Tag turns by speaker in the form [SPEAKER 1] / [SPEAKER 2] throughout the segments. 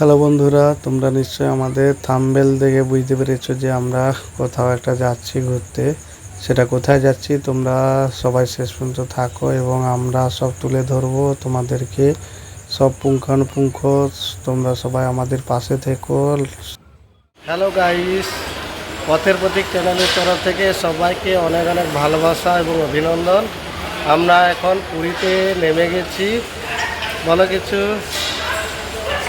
[SPEAKER 1] Hello বন্ধুরা, তোমরা নিশ্চয়ই আমাদের থাম্বেল দেখে বুঝতে পেরেছ যে আমরা কোথাও একটা যাচ্ছি ঘুরতে। সেটা কোথায় যাচ্ছি তোমরা সবাই শেষ পর্যন্ত থাকো এবং আমরা সব তুলে ধরবো তোমাদেরকে। সব পুঙ্খানুপুঙ্খ তোমরা সবাই আমাদের পাশে থেকো। হ্যালো গাইস পথের প্রতীক চ্যানেলের তরফ থেকে সবাইকে অনেক অনেক ভালোবাসা এবং অভিনন্দন। আমরা এখন পুরীতে নেমে গেছি। বলো কিছু?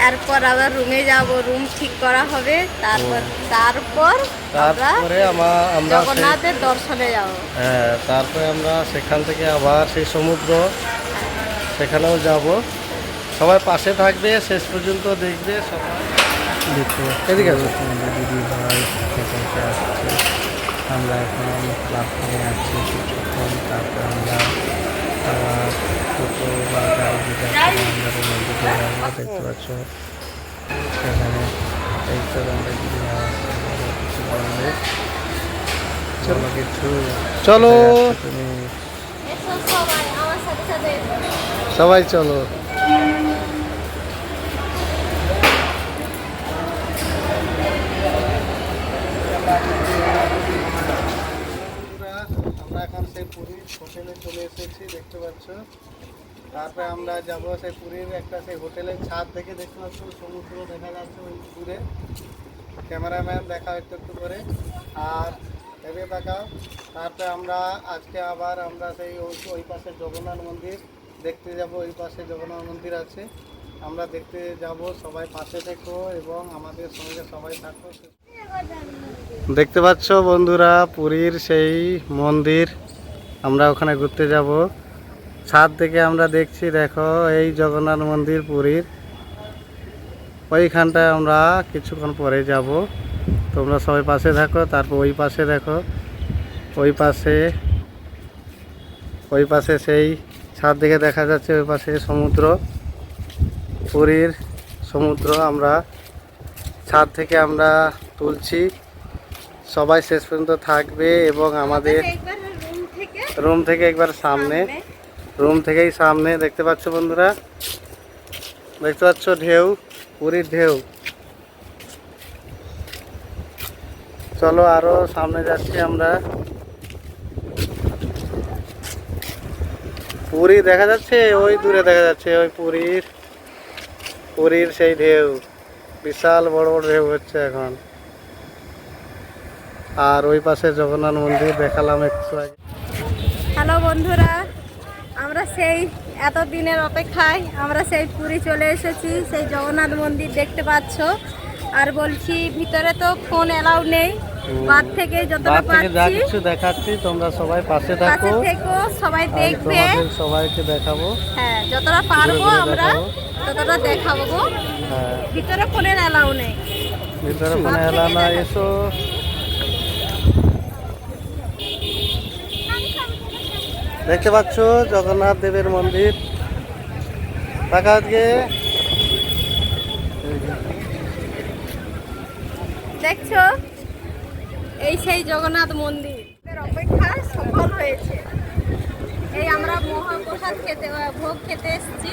[SPEAKER 2] তারপর আবার রুমে যাব রুম ঠিক করা হবে। তারপর তারপর আমরা
[SPEAKER 1] তারপরে আমার আমরা
[SPEAKER 2] জগন্নাথের দর্শনে যাব।
[SPEAKER 1] হ্যাঁ তারপরে আমরা সেখান থেকে আবার সেই সমুদ্র সেখানেও যাব। সবাই পাশে থাকবে শেষ পর্যন্ত দেখবে সবাই। এদিকে দিদি ভাই আমরা এখন প্ল্যাটফর্মে আছি কিছুক্ষণ তারপরে আমরা টোটো বা গাড়ি যেটা আছে, আমরা রুমের দিকে যাব দেখতে পাচ্ছ সেখানে এই আমরা দিদি ভাই কিছু বলবে চলো কিছু চলো তুমি
[SPEAKER 2] সবাই
[SPEAKER 1] চলো। আমরা এখন সেই পুরীর হোটেলে চলে এসেছি, দেখতে পাচ্ছ। তারপরে আমরা যাব সেই পুরীর একটা সেই হোটেলের ছাদ থেকে দেখতে পাচ্ছ, সমুদ্র দেখা যাচ্ছে ওই দূরে। ক্যামেরাম্যান দেখা একটু একটু করে। আর এদিকে তাকাও। তারপরে আমরা আজকে আবার আমরা সেই ওই পাশে জগন্নাথ মন্দির দেখতে যাব, ওই পাশে জগন্নাথ মন্দির আছে। আমরা দেখতে যাব, সবাই পাশে থেকো এবং আমাদের সঙ্গে সবাই থাকো। দেখতে পাচ্ছ বন্ধুরা, পুরীর সেই মন্দির। আমরা ওখানে ঘুরতে যাব। ছাদ থেকে আমরা দেখছি, দেখো, এই জগন্নাথ মন্দির পুরীর। ওইখানটায় আমরা কিছুক্ষণ পরে যাব। তোমরা সবাই পাশে থাকো, তারপর ওই পাশে দেখো, ওই পাশে ওই পাশে সেই ছাদ থেকে দেখা যাচ্ছে, ওই পাশে সমুদ্র। পুরীর সমুদ্র আমরা ছাদ থেকে আমরা তুলছি। সবাই শেষ পর্যন্ত থাকবে এবং আমাদের
[SPEAKER 2] রুম থেকে
[SPEAKER 1] রুম থেকে একবার সামনে। রুম থেকেই সামনে দেখতে পাচ্ছ বন্ধুরা? দেখতে পাচ্ছ ঢেউ পুরীর ঢেউ। চলো আরও সামনে যাচ্ছি আমরা। পুরী দেখা যাচ্ছে? ওই দূরে দেখা যাচ্ছে ওই পুরীর। পুরীর সেই ঢেউ। বিশাল বড় বড় ঢেউ হচ্ছে এখন। আর ওই পাশে জগন্নাথ মন্দির দেখালাম একটু আগে।
[SPEAKER 2] হ্যালো বন্ধুরা আমরা সেই এত দিনের অপেক্ষায় আমরা সেই পুরী চলে এসেছি সেই জগন্নাথ মন্দির দেখতে পাচ্ছ। আর বলছি ভিতরে তো ফোন এলাউ নেই বাদ থেকে যতটা পাচ্ছি
[SPEAKER 1] কিছু দেখাচ্ছি তোমরা সবাই পাশে
[SPEAKER 2] কাছে
[SPEAKER 1] থাকো।
[SPEAKER 2] থেকো সবাই দেখবে।
[SPEAKER 1] সবাইকে দেখাবো।
[SPEAKER 2] হ্যাঁ যতটা পারব আমরা ততটা দেখাবো
[SPEAKER 1] হ্যাঁ।
[SPEAKER 2] ভিতরে ফোনের এলাউ নেই।
[SPEAKER 1] ভিতরে ফোনে এলা না এসো। দেখতে পাচ্ছ জগন্নাথ দেবের মন্দির। দেখা আজকে।
[SPEAKER 2] দেখছ? এই সেই জগন্নাথ মন্দির। অপেক্ষা সফল হয়েছে। এই আমরা মহাপ্রসাদ খেতে, ভোগ খেতে এসেছি।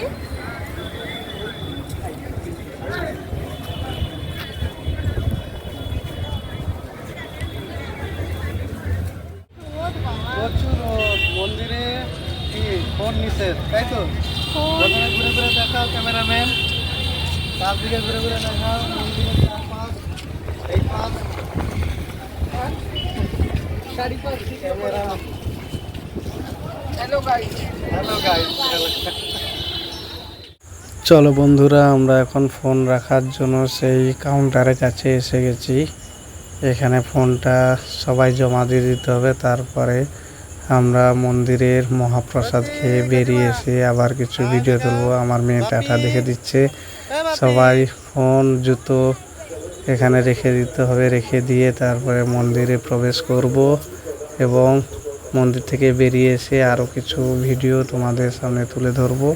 [SPEAKER 1] তাই তো?
[SPEAKER 2] ফোন
[SPEAKER 1] ঘুরে ঘুরে দেখাও ক্যামেরাম্যান। চারদিকে ঘুরে ঘুরে দেখাও মন্দিরের চারপাশ এই পাশ ক্যামেরা। Hello guys. চলো বন্ধুরা আমরা এখন ফোন রাখার জন্য সেই কাউন্টারের কাছে এসে গেছি। এখানে ফোনটা সবাই জমা দিয়ে দিতে হবে তারপরে আমরা মন্দিরের মহাপ্রসাদ খেয়ে বেরিয়ে এসে আবার কিছু ভিডিও তুলবো। আমার মেয়ে টাটা দেখে দিচ্ছে। সবাই ফোন, জুতো এখানে রেখে দিতে হবে, রেখে দিয়ে তারপরে মন্দিরে প্রবেশ করব এবং মন্দির থেকে বেরিয়ে এসে আরও কিছু ভিডিও তোমাদের সামনে তুলে ধরবো।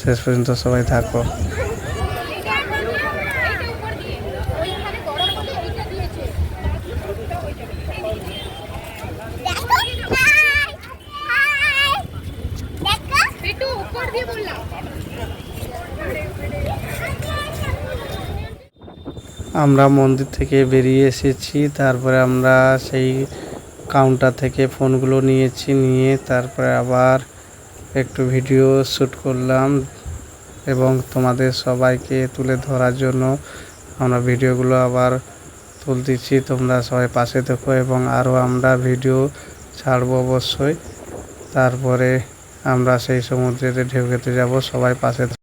[SPEAKER 1] শেষ পর্যন্ত সবাই থাকো। আমরা মন্দির থেকে বেরিয়ে এসেছি, তারপরে আমরা সেই কাউন্টার থেকে ফোনগুলো নিয়েছি, নিয়ে তারপরে আবার একটু ভিডিও শ্যুট করলাম এবং তোমাদের সবাইকে তুলে ধরার জন্য আমরা ভিডিওগুলো আবার তুলতেছি তোমরা সবাই পাশে থেকো এবং আরও আমরা ভিডিও ছাড়বো অবশ্যই। তারপরে আমরা সেই সমুদ্রেতে ঢেউ খেতে যাব সবাই পাশে।